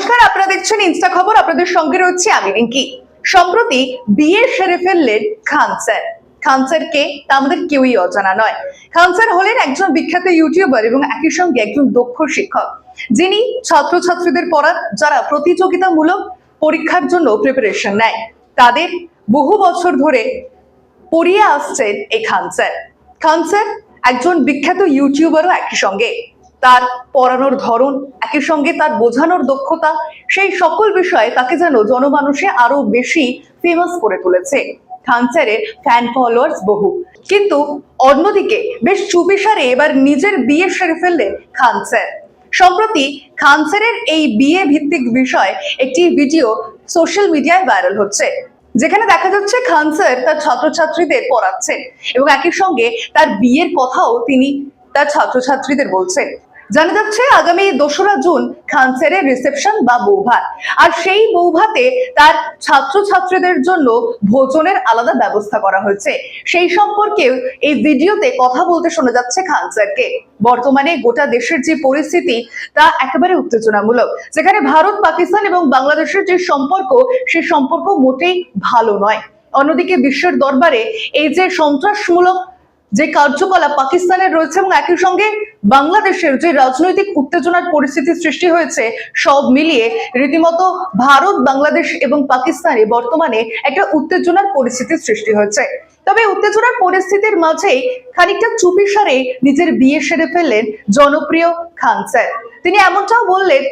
নমস্কার, আপনারা দেখছেন ইনস্টা খবর, আপনাদের সঙ্গে রয়েছে আমি রিঙ্কি। সম্প্রতি বিয়ে সেরে ফেললেন খান স্যার। খান স্যারকে তা আমাদের কেউই অজানা নয়। খান স্যার হলেন একজন বিখ্যাত ইউটিউবার এবং একই সঙ্গে একজন দক্ষ শিক্ষক। যিনি ছাত্রছাত্রীদের পড়ান যারা প্রতিযোগিতামূলক পরীক্ষার জন্য প্রিপারেশন নেয়, তাদের বহু বছর ধরে পড়িয়ে আসছেন এই খান স্যার। খান স্যার একজন বিখ্যাত ইউটিউবারও একই সঙ্গে। তার পড়ানোর ধরন একই সঙ্গে তার বোঝানোর দক্ষতা, সেই সকল বিষয়ে তাকে যেন জনমানুষে আরও বেশি ফেমাস করে তুলেছে। খান স্যারের ফ্যান ফলোয়ার্স বহু। কিন্তু অন্যদিকে বেশ চুপিসারে এবার নিজের বিয়ে সেরে ফেললেন খান স্যার সম্প্রতি খান স্যারের এই বিয়ে ভিত্তিক বিষয় একটি ভিডিও সোশ্যাল মিডিয়ায় ভাইরাল হচ্ছে। যেখানে দেখা যাচ্ছে খান স্যার তার ছাত্রছাত্রীদের পড়াচ্ছেন এবং একই সঙ্গে তার বিয়ের কথাও তিনি তার ছাত্রছাত্রীদের বলছেন। জানা যাচ্ছে, আগামী দোসরা জুন খান রিসেপশন বা বৌভাত। আর সেই বৌভাতে তার ছাত্রছাত্রীদের জন্য ভোজনের আলাদা ব্যবস্থা করা হয়েছে। সেই সম্পর্কেও এই ভিডিওতে কথা বলতে শোনা যাচ্ছে খান স্যারকে বর্তমানে গোটা দেশের যে পরিস্থিতি, তা একেবারে উত্তেজনামূলক। যেখানে ভারত, পাকিস্তান এবং বাংলাদেশের যে সম্পর্ক সেই সম্পর্ক মোটেই ভালো নয়। অন্যদিকে বিশ্বের দরবারে এই যে সন্ত্রাসমূলক যে কার্যকলাপ পাকিস্তানের রয়েছে এবং একই সঙ্গে বাংলাদেশের যে রাজনৈতিক উত্তেজনার পরিস্থিতি সৃষ্টি হয়েছে, সব মিলিয়ে রীতিমতো ভারত, বাংলাদেশ এবং পাকিস্তানে বর্তমানে একটা উত্তেজনার পরিস্থিতি সৃষ্টি হয়েছে। তবে উত্তেজনার পরিস্থিতির মাঝেই খানিকটা চুপিসারে নিজের বিয়ে সেরে ফেললেন জনপ্রিয় খান স্যার। তিনি এমনটাও বললেন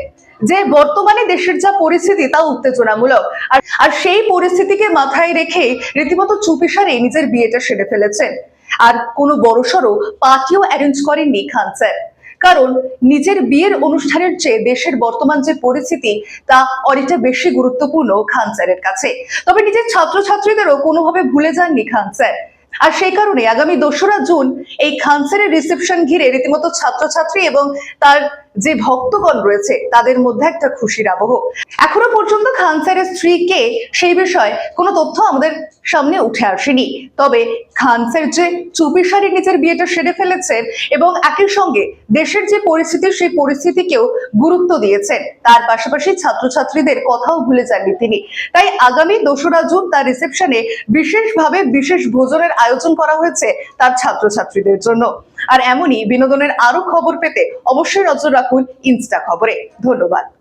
যে বর্তমানে দেশের যা পরিস্থিতি তা উত্তেজনামূলক। আর সেই পরিস্থিতিকে মাথায় রেখে রীতিমতো চুপি চুপিসারে নিজের বিয়েটা সেরে ফেলেছেন। আর কোনো বড়সড় পার্টিও অ্যারেঞ্জ করেননি খান স্যার কারণ নিজের বিয়ের অনুষ্ঠানের চেয়ে দেশের বর্তমান যে পরিস্থিতি, তা অনেকটা বেশি গুরুত্বপূর্ণ খান স্যারের কাছে। তবে নিজের ছাত্রছাত্রীদেরও কোনোভাবে ভুলে যাননি খান স্যার আর সেই কারণে আগামী দোসরা জুন এই খান স্যারের রিসেপশন ঘিরে রীতিমতো ছাত্রছাত্রী এবং তার যে ভক্তগণ রয়েছে, তাদের মধ্যে একটা খুশির আবহ। এখনও পর্যন্ত খান স্যারের স্ত্রীকে সেই বিষয়ে কোনো তথ্য আমাদের সামনে উঠে আসেনি। তবে খান স্যার যে চুপিসারি নিজের বিয়েটা সেরে ফেলেছেন এবং একই সঙ্গে দেশের যে পরিস্থিতি, সেই পরিস্থিতিকেও গুরুত্ব দিয়েছেন। তার পাশাপাশি ছাত্রছাত্রীদের কথাও ভুলে যাননি তিনি। তাই আগামী দোসরা জুন তার রিসেপশনে বিশেষভাবে বিশেষ ভোজনের আয়োজন করা হয়েছে তার ছাত্রছাত্রীদের জন্য। আর এমনই বিনোদনের আরও খবর পেতে অবশ্যই নজর রাখুন ইনস্টা খবরে। ধন্যবাদ।